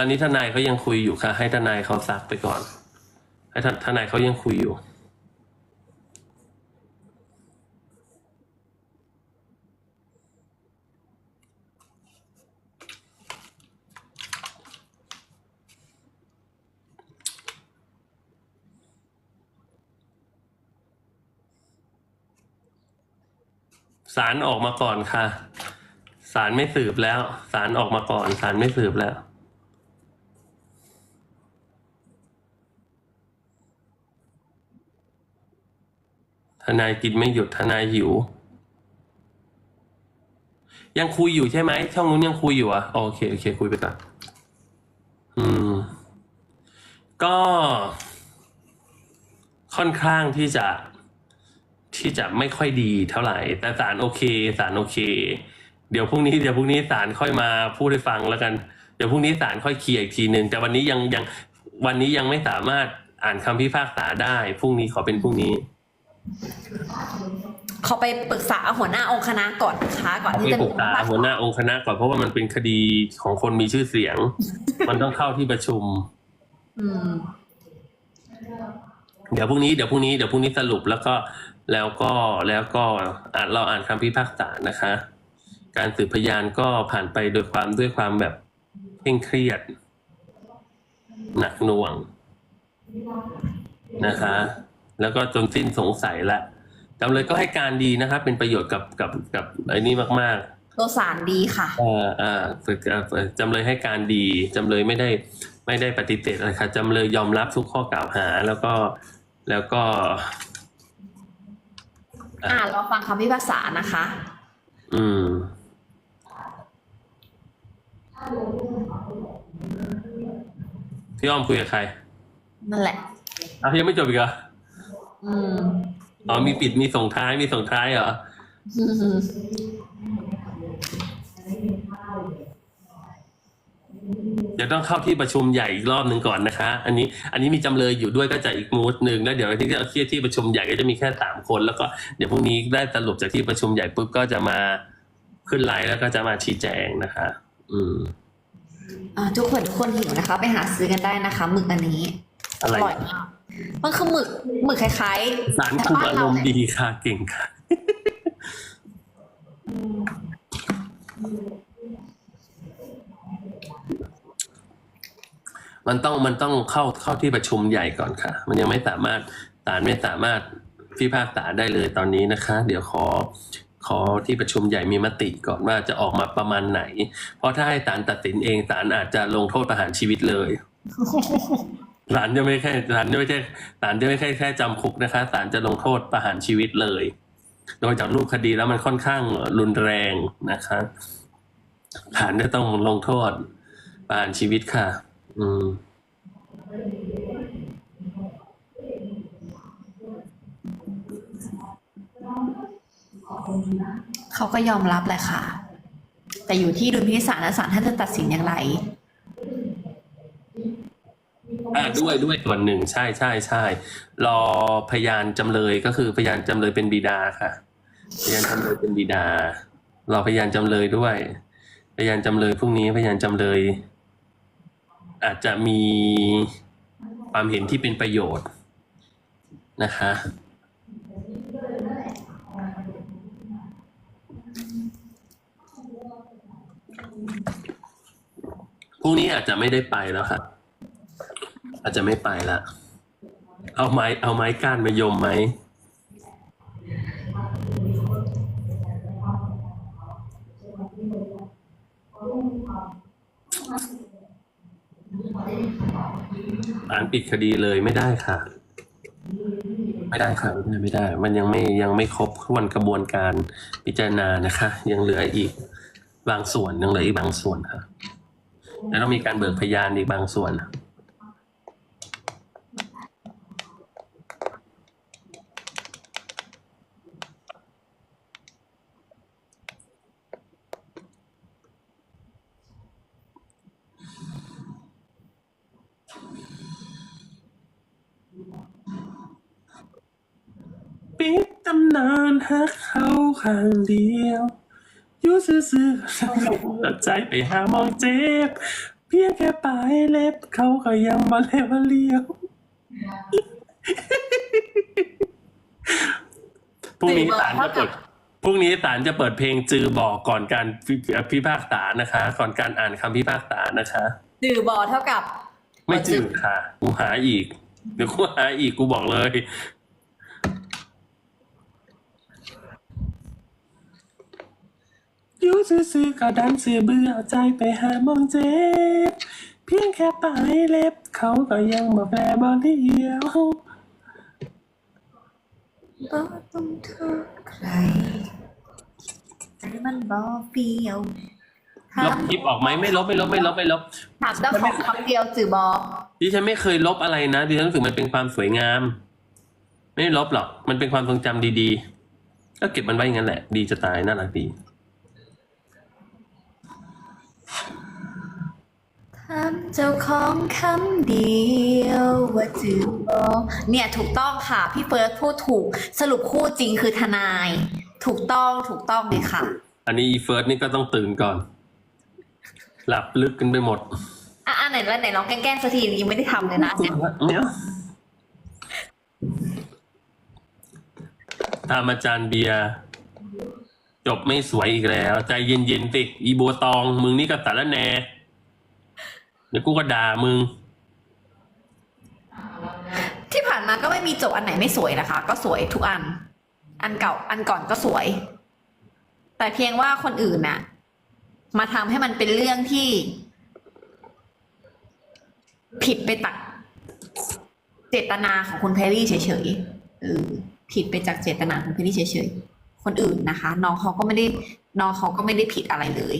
อนนี้ทนายเขายังคุยอยู่ค่ะ ให้ทนายเขาซักไปก่อน ให้ทนายเขายังคุยอยู่ศาลออกมาก่อนค่ะ ศาลไม่สืบแล้ว ศาลออกมาก่อน ศาลไม่สืบแล้ว ทนายกินไม่หยุดทนายหิว ยังคุยอยู่ใช่ไหมช่องนู้นยังคุยอยู่อะโอเคโอเค คุยไปก่อนอืม ก็ค่อนข้างที่จะที่จะไม่ค่อยดีเท่าไหร่ แต่ศาลโอเคศาลโอเค เดี๋ยวพรุ่งนี้เดี๋ยวพรุ่งนี้ศาลค่อยมาพูดให้ฟังแล้วกัน เดี๋ยวพรุ่งนี้ศาลค่อยเคลียร์อีกทีหนึ่งแต่วันนี้ยังยังวันนี้ยังไม่สามารถอ่านคำพิพากษาได้พรุ่งนี้ขอเป็นพรุ่งนี้ เขาไปปรึกษาหัวหน้าองค์คณะก่อนนะคะก่อนที่มีจะปรึกษาหัวหน้าองค์คณะก่อนเพราะว่ามันเป็นคดีของคนมีชื่อเสียง มันต้องเข้าที่ประชุม อืมเดี๋ยวพรุ่งนี้เดี๋ยวพรุ่งนี้เดี๋ยวพรุ่งนี้สรุปแล้วก็แล้วก็แล้วก็อ่านเราอ่านคำพิพากษานะคะ การสืบพยานก็ผ่านไปโดยความด้วยความแบบเคร่งเครียด หนักหน่วงนะคะ แล้วก็จนสิ้นสงสัยละจำเลยก็ให้การดีนะคะเป็นประโยชน์กับกับกับไอ้นี่มากๆตัวสารดีค่ะเอ่อเอ่อฝึกเอ่อฝึกจำเลยให้การดีจำเลยไม่ได้ไม่ได้ปฏิเสธอะไรค่ะจำเลยยอมรับทุกข้อกล่าวหาแล้วก็แล้วก็ อ่าเราฟังคำพิพากษานะคะ อืมพี่อ้อมคุยกับใคร นั่นแหละอ้าวยังไม่จบอีกเหรอ อืมอ๋อมีปิดมีส่งท้ายมีส่งท้ายเหรอเดี๋ยวต้องเข้าที่ประชุมใหญ่อีกรอบหนึ่งก่อนนะคะ อันนี้ อันนี้มีจำเลยอยู่ด้วยก็จะอีกมูดหนึ่งแล้วเดี๋ยวที่จะที่ที่ประชุมใหญ่ก็จะมีแค่สามคน แล้วก็เดี๋ยวพรุ่งนี้ได้สรุปจากที่ประชุมใหญ่ปุ๊บก็จะมาขึ้นไลน์แล้วก็จะมาชี้แจงนะคะ อืม อ่าทุกคนทุกคนหิวนะคะ ไปหาซื้อกันได้นะคะหมึกอันนี้ อะไรร่อยมากมันคือหมึกหมึกคล้ายสารคุมอารมณ์ดีค่ะเก่งค่ะ มันต้องมันต้องเข้าเข้าที่ประชุมใหญ่ก่อนค่ะ มันยังไม่สามารถศาลไม่สามารถพิพากษาได้เลยตอนนี้นะคะ เดี๋ยวขอขอที่ประชุมใหญ่มีมติก่อนว่าจะออกมาประมาณไหน เพราะถ้าให้ศาลตัดสินเองศาลอาจจะลงโทษประหารชีวิตเลย ศาลจะไม่แค่ศาลจะไม่ใช่ศาลจะไม่แค่แค่จำคุกนะคะศาลจะลงโทษประหารชีวิตเลย โดยจากรูปคดีแล้วมันค่อนข้างรุนแรงนะคะศาลจะต้องลงโทษประหารชีวิตค่ะ อืมเขาก็ยอมรับแหละค่ะ แต่อยู่ที่ดุลพินิจศาลและศาลท่านจะตัดสินอย่างไร อ่าด้วยด้วยส่วนหนึ่งใช่ใช่ใช่รอพยานจำเลยก็คือพยานจำเลยเป็นบิดาค่ะ พยานจำเลยเป็นบิดารอพยานจำเลยด้วย พยานจำเลยพรุ่งนี้พยานจำเลย อาจจะมีความเห็นที่เป็นประโยชน์นะคะ พรุ่งนี้อาจจะไม่ได้ไปแล้วค่ะ อาจจะไม่ไปละ เอาไม้ เอาไม้ก้านมายมไหม อ่านปิดคดีเลยไม่ได้ค่ะ ไม่ได้ค่ะไม่ได้ไม่ได้ มันยังไม่ยังไม่ครบวันกระบวนการพิจารณานะคะ ยังเหลืออีกบางส่วนยังเหลืออีกบางส่วนค่ะ แล้วต้องมีการเบิกพยานอีกบางส่วนปิดตำนานหักเขาข้างเดียวอยู่ซื่อๆแล้วใจไปหาหมองเจ็บ เพียงแค่ปลายเล็บเขาก็ยังมาเลวมาเลียวพรุ่งนี้ศาลจะเปิดพรุ่งนี้ศาลจะเปิดเพลงจือบอกก่อนการพิพิพากษานะคะ ก่อนการอ่านคำพิพากษานะคะจือบอเท่ากับ ไม่จืดค่ะ กูหาอีก เดี๋ยวกูหาอีกกูบอกเลย อยู่ซื่อๆก็ดันเสือเบื่อเอาใจไปหามองเจ็บ เพียงแค่ปลายเล็บ เขาก็ยังบอกแลบอเลียวบ่ต้องโทษใครใจมันบ่เปรียวลบคลิปออกไหมไม่ลบไม่ลบไม่ลบไม่ลบถามเจ้าของคำเดียวจือบอดิฉันไม่เคยลบอะไรนะดิฉันรู้สึกมันเป็นความสวยงาม ไม่ได้ลบหรอก มันเป็นความทรงจำดีๆ ก็เก็บมันไว้อย่างนั้นแหละ ดีจะตายน่ารักดีามเจ้าของคำเดียวว่าจือบอเนี่ยถูกต้องค่ะพี่เฟิร์สพูดถูกสรุปคู่จริงคือทนาย ถูกต้องถูกต้องเลยค่ะ อันนี้อีเฟิร์สนี่ก็ต้องตื่นก่อน หลับลึกกันไปหมด อะอะไหนแล้วไหนลองแกล้งๆสักทียังไม่ได้ทำเลยนะเนี่ยเนี่ยตามอาจารย์เบียร์จบไม่สวยอีกแล้ว ใจเย็นๆสิอีโบวตอง มึงนี่ก็สารแหน เดี๋ยวกูก็ด่ามึง ที่ผ่านมาก็ไม่มีจบอันไหนไม่สวยนะคะ ก็สวยทุกอัน อันเก่าอันก่อนก็สวย แต่เพียงว่าคนอื่นน่ะ มาทำให้มันเป็นเรื่องที่ ผิดไปตักเจตนาของคุณแพรรี่เฉยๆเออผิดไปจากเจตนาของคุณแพรรี่เฉยๆ คนอื่นนะคะ น้องเขาก็ไม่ได้ น้องเขาก็ไม่ได้ผิดอะไรเลย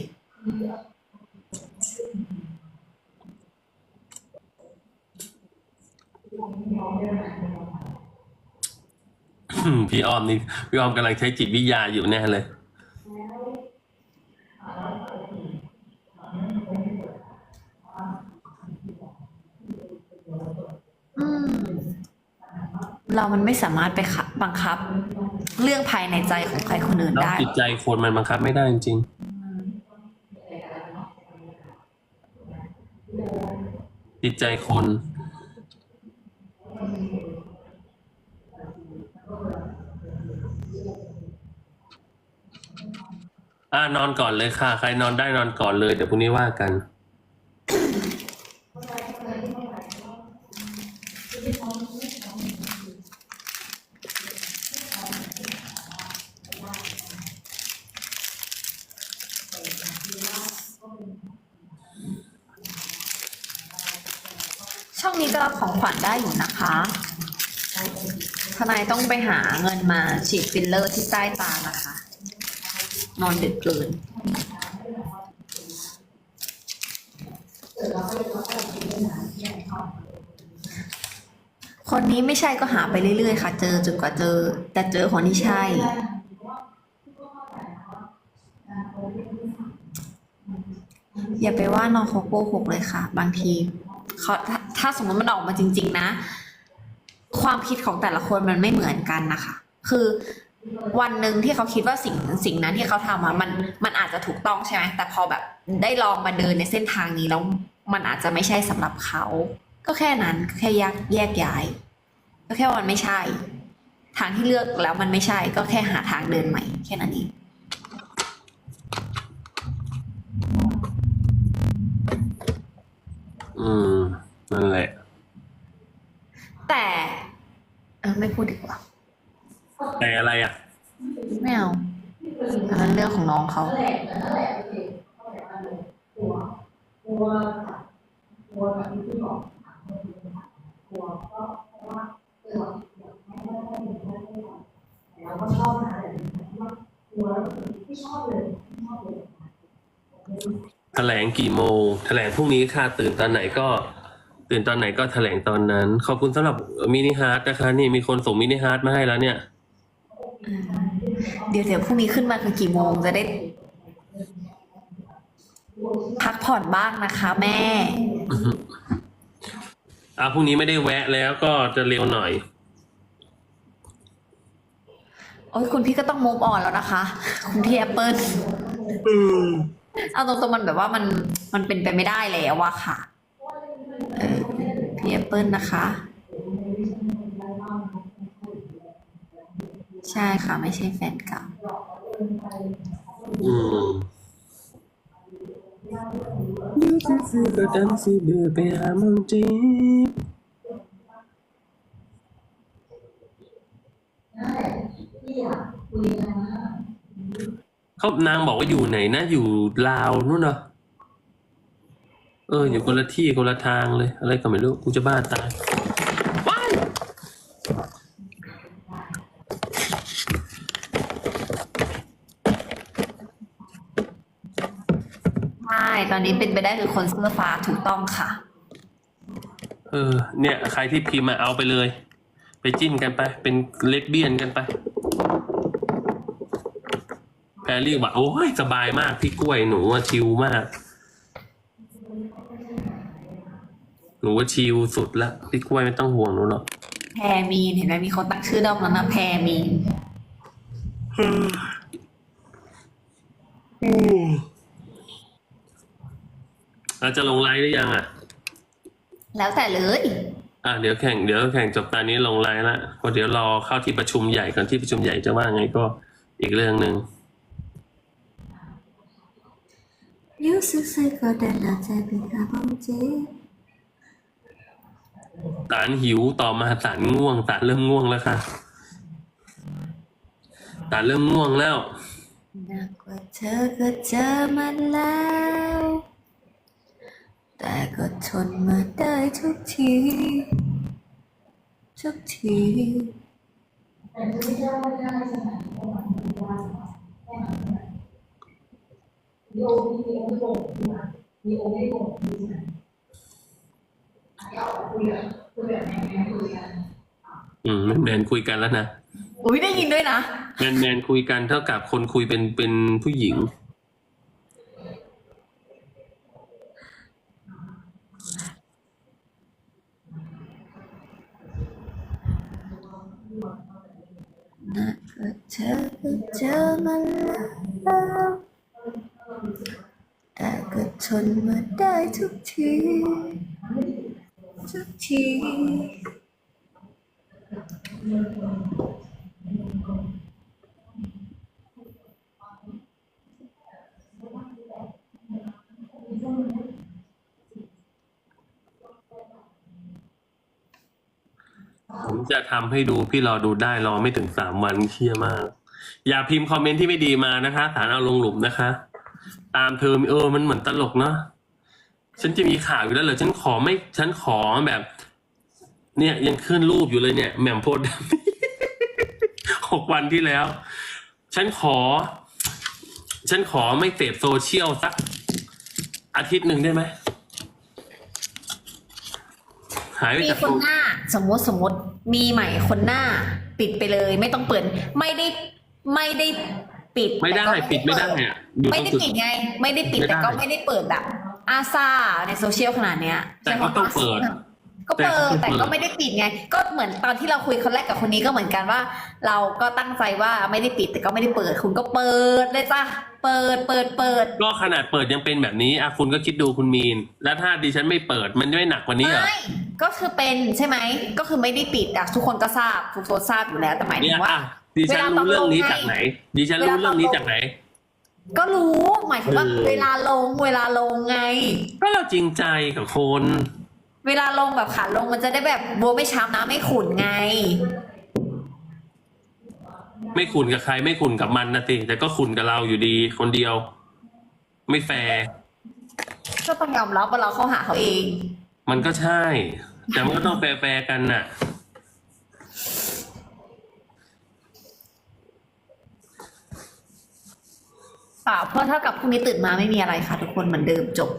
พี่อ้อมนี่พี่อ้อมกำลังใช้จิตวิทยาอยู่แน่เลย อืม เรามันไม่สามารถไปขับบังคับ เรื่องภายในใจของใครคนอื่นแล้วได้ จิตใจคนมันบังคับไม่ได้จริงๆจิตใจคน นอนก่อนเลยค่ะ ใครนอนได้นอนก่อนเลย เดี๋ยวพรุ่งนี้ว่ากัน ช่องนี้ก็รับของขวัญได้อยู่นะคะ ทนายต้องไปหาเงินมาฉีดฟิลเลอร์ที่ใต้ตานะคะ นอนดึกเกินคนนี้ไม่ใช่ก็หาไปเรื่อยๆ ค่ะ เจอจนกว่าเจอ แต่เจอคนที่ใช่ อย่าไปว่าน้องเขาโกหกเลยค่ะ บางทีเขาถ้าถ้าสมมติมันออกมาจริง ๆ นะ ความคิดของแต่ละคนมันไม่เหมือนกันนะคะ คือ วันหนึ่งที่เขาคิดว่าสิ่งสิ่งนั้นที่เขาทำอะมันมันอาจจะถูกต้องใช่ไหมแต่พอแบบได้ลองมาเดินในเส้นทางนี้แล้วมันอาจจะไม่ใช่สำหรับเขา ก็แค่นั้นก็แค่แยกแยกย้าย ก็แค่ว่ามันไม่ใช่ ทางที่เลือกแล้วมันไม่ใช่ ก็แค่หาทางเดินใหม่ แค่นั้นเองอืมนั่นแหละ แต่เออไม่พูดดีกว่า แต่อะไรอะ ไม่เอาอันนั้นเรื่องของน้องเขาแถลงกี่โมงแถลงพรุ่งนี้ค่ะ ตื่นตอนไหนก็ ตื่นตอนไหนก็แถลงตอนนั้น ขอบคุณสำหรับมินิฮาร์ดนะคะ นี่มีคนส่งมินิฮาร์ดมาให้แล้วเนี่ย เดี๋ยวเดี๋ยวพรุ่งนี้ขึ้นมาคือกี่โมงจะได้ พักผ่อนบ้างนะคะแม่ อะพรุ่งนี้ไม่ได้แวะแล้วก็จะเร็วหน่อย โอ้ยคุณพี่ก็ต้องมูฟออนแล้วนะคะ คุณพี่แอปเปิลอืมเอาตรงๆมันแบบว่ามันมันเป็นไปไม่ได้แล้วอะค่ะ เออพี่แอปเปิลนะคะ ใช่ค่ะ ไม่ใช่แฟนเก่า อืมยูจะซื้อก็ดันสิเบื่อไปหามังจีบเขานางบอกว่าอยู่ไหนนะ อยู่ลาวนู่นเนาะเออ อยู่คนละที่คนละทางเลย อะไรก็ไม่รู้ กูจะบ้าตายว้าย ใช่ ตอ นนี้เป็นไปได้คือคนเสื้อฟ้าถูกต้องค่ะ เออ เนี่ย ใครที่พิมพ์มาเอาไปเลย ไปจิ้นกันไป เป็นเลสเบี้ยนกันไป แพรรี่บอกโอ้ยสบายมากพี่กล้วยหนูว่าชิลมาก หนูว่าชิลสุดละพี่กล้วยไม่ต้องห่วงหนูหรอกแพรมีนเห็นไหมมีคนตั้งชื่อดอมแล้วนะแพรมีน เราจะลงไลฟ์หรือยังอะ แล้วแต่เลย อะเดี๋ยวแข่งเดี๋ยวแข่งจบตอนนี้ลงไลน์ละก็เดี๋ยวรอเข้าที่ประชุมใหญ่ก่อนที่ประชุมใหญ่จะว่าไงก็อีกเรื่องหนึ่งยูสึกใส่ก็เดินหน้าใจไปหาบังเจตานหิวต่อมาตานง่วงตานเริ่มง่วงแล้วค่ะตานเริ่มง่วงแล้ว หนักกว่าเธอก็เจอมันแล้ว แต่ก็ทนมาได้ทุกที ทุกทีอืมแมนแมนคุยกันแล้วนะ อุ้ยได้ยินด้วยนะ แมนแมนคุยกันเท่ากับคนคุยเป็นเป็นผู้หญิง นักกว่าเธอก็เจอมาแล้วแต่ก็ทนมาได้ทุกที ทุกที ทำให้ดูพี่รอดูได้รอไม่ถึงสามวันเชี่ยมาก อย่าพิมพ์คอมเมนต์ที่ไม่ดีมานะคะฐานเอาลงหลุมนะคะ ตามเธอเออมันเหมือนตลกเนาะฉันจะมีข่าวอยู่แล้วเหรอฉันขอไม่ฉันขอแบบ เนี่ยยังขึ้นรูปอยู่เลยเนี่ยแหม่มโพดหกวันที่แล้ว ฉันขอ ฉันขอไม่เสพโซเชียลสักอาทิตย์หนึ่งได้ไหมหายไปมีจากคนหน้า สมมติสมมติ มีใหม่คนหน้า ปิดไปเลย ไม่ต้องเปิด ไม่ได้ไม่ได้ปิดไม่ได้แต่ก็ปิดไม่ได้เอะอยู่ไม่ตรงได้จุดปิดไง ไม่ได้ปิดไม่ได้แต่ก็ไม่ได้เปิดแบบอาซาในโซเชียลขนาดเนี้ยแต่ก็ต้องเปิด ก็เปิดแต่แต่ก็ต้องเปิดก็ไม่ได้ปิดไง ก็เหมือนตอนที่เราคุยคนแรกกับคนนี้ก็เหมือนกันว่า เราก็ตั้งใจว่าไม่ได้ปิดแต่ก็ไม่ได้เปิด คุณก็เปิดเลยจ้ะเปิดเปิดเปิดก็ขนาดเปิดยังเป็นแบบนี้อะคุณก็คิดดูคุณมีน แล้วถ้าดิฉันไม่เปิดมันจะไม่หนักกว่านี้เหรอไม่ก็คือเป็นใช่ไหมก็คือไม่ได้ปิดอะทุกคนก็ทราบทุกคนทราบอยู่แล้วแต่หมายถึเนี่ยงว่าอะดิฉันรู้เรื่องนี้จากไหน ดิฉันรู้เรื่องนี้จากไหน ก็รู้หมายถึงว่าเออเวลาลงเวลาลงไง ก็เราจริงใจกับคน เวลาลงแบบขาลงมันจะได้แบบบัวไม่ช้ำน้ำไม่ขุ่นไง ไม่ขุนกับใครไม่ขุนกับมันนะสิแต่ก็ขุนกับเราอยู่ดีคนเดียว ไม่แฟร์ก็ต้องยอมรับว่าเราเข้าหาเขาเอง มันก็ใช่ แต่มันก็ต้องแฟร์ๆกันน่ะเปล่าเพราะเท่ากับพรุ่งนี้ตื่นมาไม่มีอะไรค่ะ ทุกคนเหมือนเดิมจบ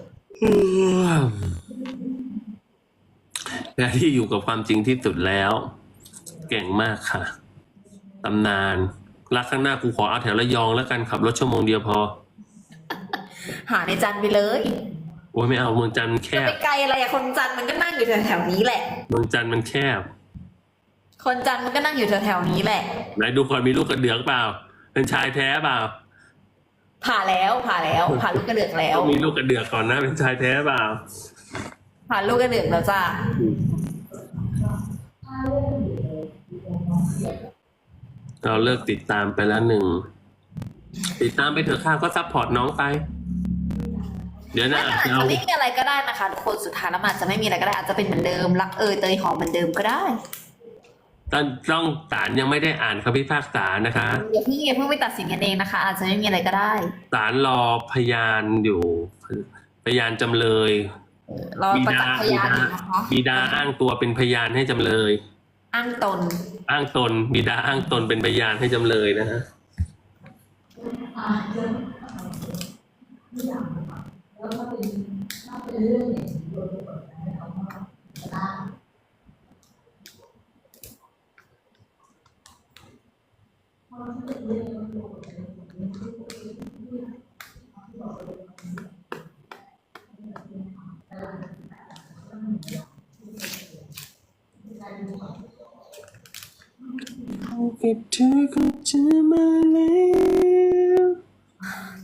แต่ที่อยู่กับความจริงที่สุดแล้ว เก่งมากค่ะตำนานรักข้างหน้ากูขอเอาแถวระยองแล้วกันขับรถชั่วโมงเดียวพอ หาในจันทร์ไปเลยโอ้ยไม่เอาเมืองจันทร์มันแคจะบ ไปไกลอะไรอะคนจันทร์มันก็นั่งอยู่แถวๆนี้แหละ เมืองจันทร์มันแคบ คนจันทร์มันก็นั่งอยู่แถวๆนี้แหละ ไหนดูก่อนมีลูกกระเดือกเปล่า เป็นชายแท้เปล่าผ่าแล้วผ่าแล้วผ่าลูกกระเดือกแล้วต้องมีลูกกระเดือกก่อนนะ เป็นชายแท้เปล่าผ่าลูกกระเดือกแล้วจ้า เราเลิกติดตามไปแล้วหนึ่ง ติดตามไปเถอะค่ะก็ซัพพอร์ตน้องไป เดี๋ยวนะอาจจะจะเอาไม่มีอะไรก็ได้นะคะทุกคนสุดท้ายแล้วมันอาจจะไม่มีอะไรก็ได้อาจจะเป็นเหมือนเดิมรักเอยเตยหอมเหมือนเดิมก็ได้ตอนต้องศาลยังไม่ได้อ่านคำพิพากษานะคะอย่าเพิ่งอย่าเพิ่งไปตัดสินกันเองนะคะ อาจจะไม่มีอะไรก็ได้ศาลรอพยานอยู่ พยานจำเลย เราประจักษ์พยานอยู่นะคะบิดาอ้างตัวเป็นพยานให้จำเลย อ้างตน อ้างตนบิดาอ้างตนเป็นพยานให้จำเลยนะฮะ เก็บเธอก็เจอมาแล้ว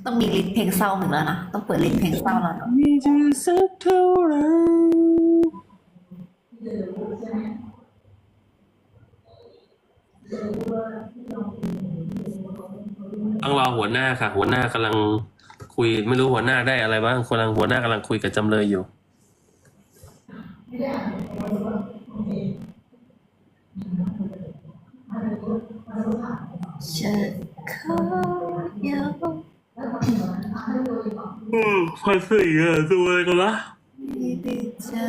ต้องมีลิสต์เพลงเศร้าหนึ่งแล้วนะ ต้องเปิดลิสต์เพลงเศร้าแล้วเนอะมีเธอสักเท่าไหรต้องรอหัวหน้าค่ะ หัวหน้ากำลังคุย ไม่รู้หัวหน้าได้อะไรบ้างกำลังหัวหน้ากำลังคุยกับจำเลยอยู่ จะขอยาวอืมพอสี่อะดูอะไรกันละไม่ได้จะ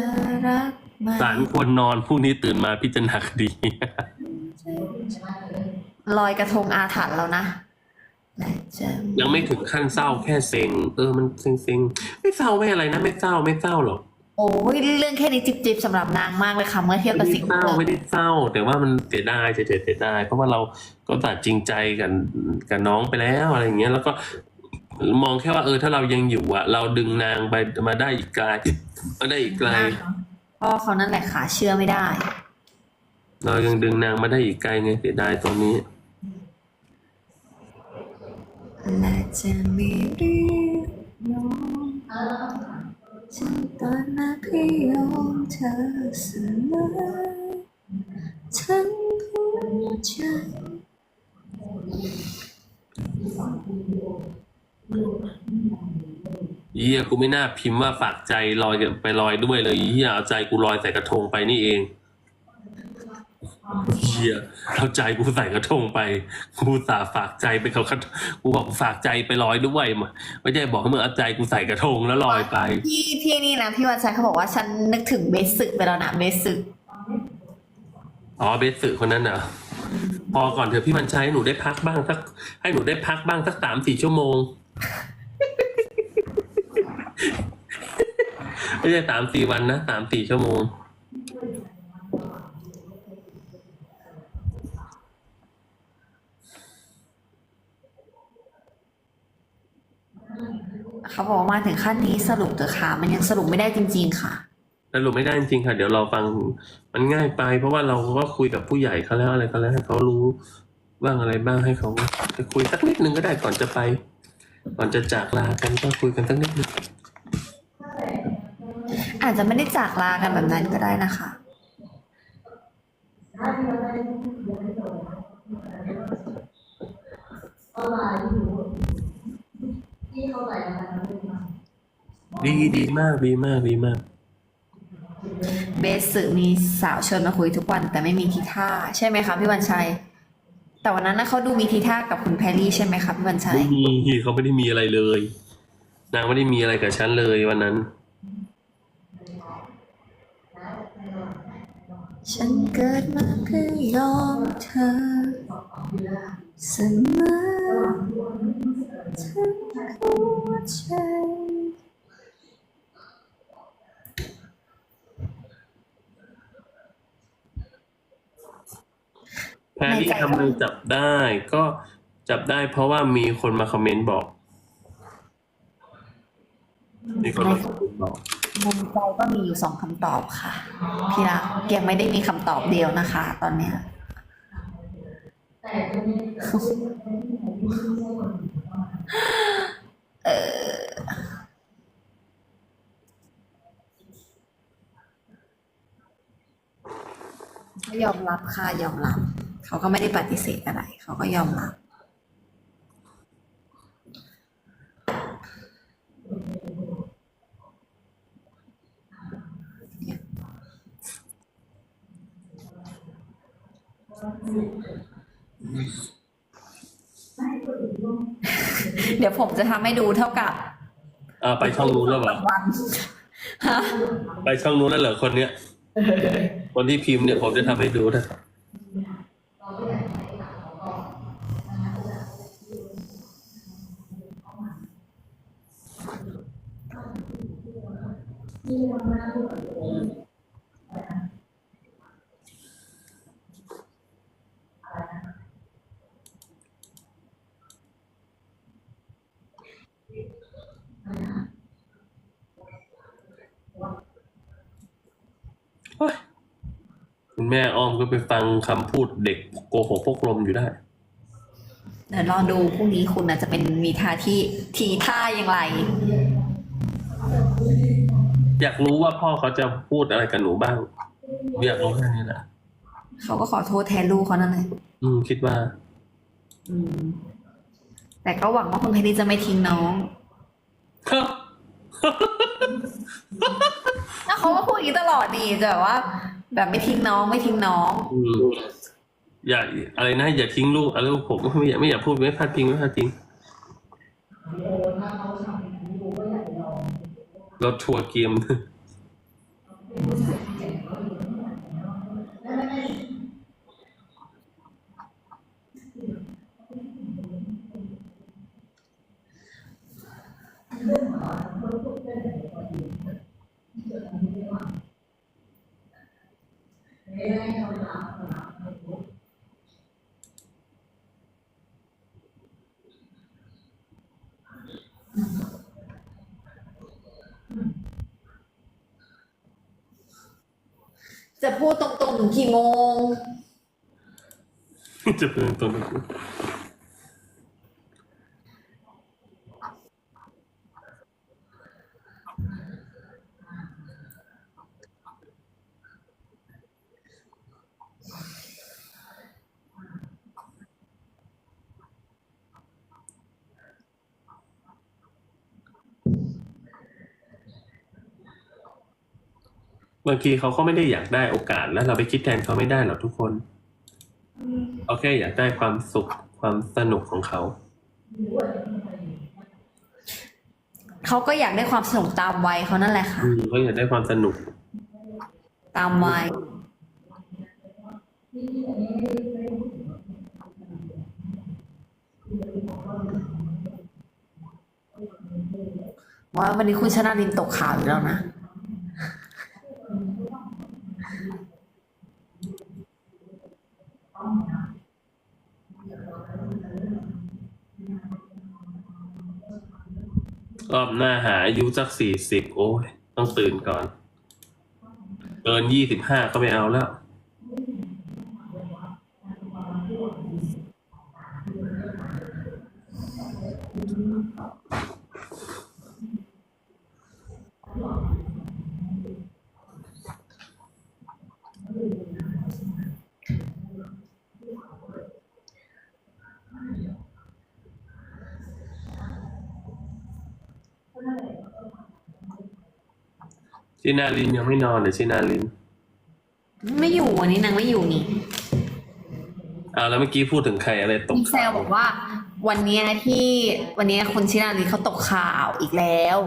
รักมันศาลควรนอนพรุ่งนี้ตื่นมาพิจารณาคดี ลอยกระทงอาถรรพ์แล้วนะและจะยังไม่ถึงขั้นเศร้าแค่เซ็ง เออมันเซ็งเซ็งๆไม่เศร้าไม่อะไรนะ ไม่เศร้าไม่เศร้าหรอก โอ้ยเรื่องแค่นี้จิบจิบๆสำหรับนางมากเลยค่ะ เมื่อเทียบไม่กับได้สิ่งเศร้าที่ไม่ได้เศร้า แต่ว่ามันเสียดายเฉยๆเสียดายเพราะว่าเราก็ตัดจริงใจกันกับน้องไปแล้วอะไรอย่างเงี้ย แล้วก็มองแค่ว่าเออถ้าเรายังอยู่อะเราดึงนางไปมาได้อีกไกลมาได้อีกไกลพ่อเขานั่นแหละค่ะเชื่อไม่ได้ เรายังดึงนางมาได้อีกไกลไงเสียดายตรงนี้และจะไม่เรียกร้อง ฉันตอนมาพี่ยอมเธอเสมอทั้งหัวใจเยี่ยกูไม่น่าพิมพ์ว่าฝากใจลอยไปลอยด้วยเลยเยี่ยเอาใจกูลอยใส่กระทงไปนี่เอง เยี่ยเอาใจกูใส่กระทงไปกูสาฝากใจไปเขากระกูบอกฝากใจไปลอยด้วยมาไม่ใช่บอกให้มึงเอาใจกูใส่กระทงแล้วลอยไปพี่พี่นี่นะพี่วันชัยเขาบอกว่าฉันนึกถึงเบสสึกไปแล้วนะเบสสึกอ๋อเบสสื่อคนนั้นเหรอพอก่อนเถอะพี่มันใช้หนูได้พักบ้างสัก ให้หนูได้พักบ้างสักสามสี่ชั่วโมงไม่ใช่สามสี่วันนะสามสี่ชั่วโมง เขาบอกว่ามาถึงขั้นนี้สรุปเถอะค่ะ มันยังสรุปไม่ได้จริง ๆ ค่ะสรุปไม่ได้จริงๆค่ะ เดี๋ยวเราฟังมันง่ายไป เพราะว่าเราก็คุยกับผู้ใหญ่เขาแล้วอะไรก็แล้วให้เขารู้บ้างอะไรบ้างให้เขาไปคุยสักนิดนึงก็ได้ก่อนจะไป ก่อนจะจากลากันก็คุยกันสักนิดนึงอาจจะไม่ได้จากลากันแบบนั้นก็ได้นะคะ ดีดีมากดีมากดีมาก เบสสึมีสาวชวนมาคุยทุกวัน แต่ไม่มีทีท่า ใช่ไหมคะพี่วันชัย แต่วันนั้นนะเขาดูมีทีท่ากับคุณแพรรี่ใช่ไหมคะพี่วันชัย ไม่มีเขาไม่ได้มีอะไรเลย นางไม่ได้มีอะไรกับฉันเลยวันนั้น ฉันเกิดมาเพื่อยอมเธอเสมอ ทั้งหัวใจแพรรี่ทำไมจับได้ก็จับได้เพราะว่ามีคนมาคอมเมนต์บอก มีคนมาคอมเมนต์บอกมุมใจก็มีอยู่สองคำตอบค่ะ พี่รักยังไม่ได้มีคำตอบเดียวนะคะ ตอนเนี้ย เออยอมรับค่ะยอมรับ เขาก็ไม่ได้ปฏิเสธอะไร เขาก็ยอมรับ เดี๋ยวผมจะทำให้ดูเท่ากับอ่าไปช่องนู้นแล้วเหรอวันฮะ ไปช่องนู้นแล้วเหรอคนเนี้ย คนที่พิมพ์เนี่ยผมจะทำให้ดูนะ แม่อ้อมก็ไปฟังคำพูดเด็กโกหกพวกลมอยู่ได้ เดี๋ยวรอดูพรุ่งนี้คุณอาจจะเป็นมีท่าที่ทีท่าอย่างไร อยากรู้ว่าพ่อเขาจะพูดอะไรกับหนูบ้าง อยากรู้แค่นี้แหละเขาก็ขอโทษแทนลูกเขานั่นแหละอืม คิดว่า อืม แต่ก็หวังว่าคุณเพชรจะไม่ทิ้งน้องแล้วเขาก็พูดอย่างนี้ตลอดดีแต่ว่า แบบไม่ทิ้งน้องไม่ทิ้งน้อง อืมอย่าอะไรนะอย่าทิ้งลูกอะไรลูกผมก็ไม่อยากไม่อยากพูดไม่พลาดพิงไม่พลาดพิงเรถทัวร์เกม จะพูดตรงๆถึงกี่โมง จะพูดตรงๆ บางทีเขาก็ไม่ได้อยากได้โอกาส แล้วเราไปคิดแทนเขาไม่ได้หรอกทุกคนเขาแค่อยากได้ความสุขความสนุกของเขา เขาก็อยากได้ความสนุกตามวัยเขานั่นแหละค่ะอืมเขาอยากได้ความสนุก ตามวัยว่าวันนี้คุณชนะลินตกข่าวอยู่แล้วนะ รอบหน้าหาอายุสักสี่สิบโอ้ย ต้องตื่นก่อน เกินยี่สิบห้าก็ไม่เอาแล้ว ชินาลินยังไม่นอนเลยชินาลิน ไม่อยู่วันนี้นางไม่อยู่นี่เอาแล้วเมื่อกี้พูดถึงใครอะไรตกมีแซวบอกว่า วันเนี้ยที่วันเนี้ยคุณชินาลินเขาตกข่าวอีกแล้ว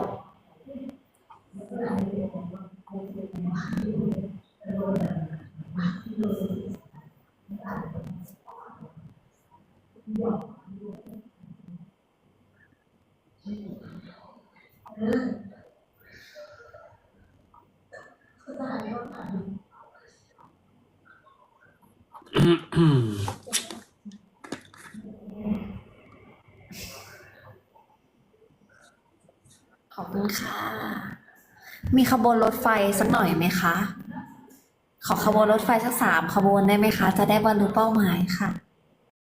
อืม ขอบคุณค่ะ มี ขบวนรถไฟสักหน่อยไหมคะ ขอขบวนรถไฟสักสามขบวนได้ไหมคะ จะได้บรรลุเป้าหมายค่ะ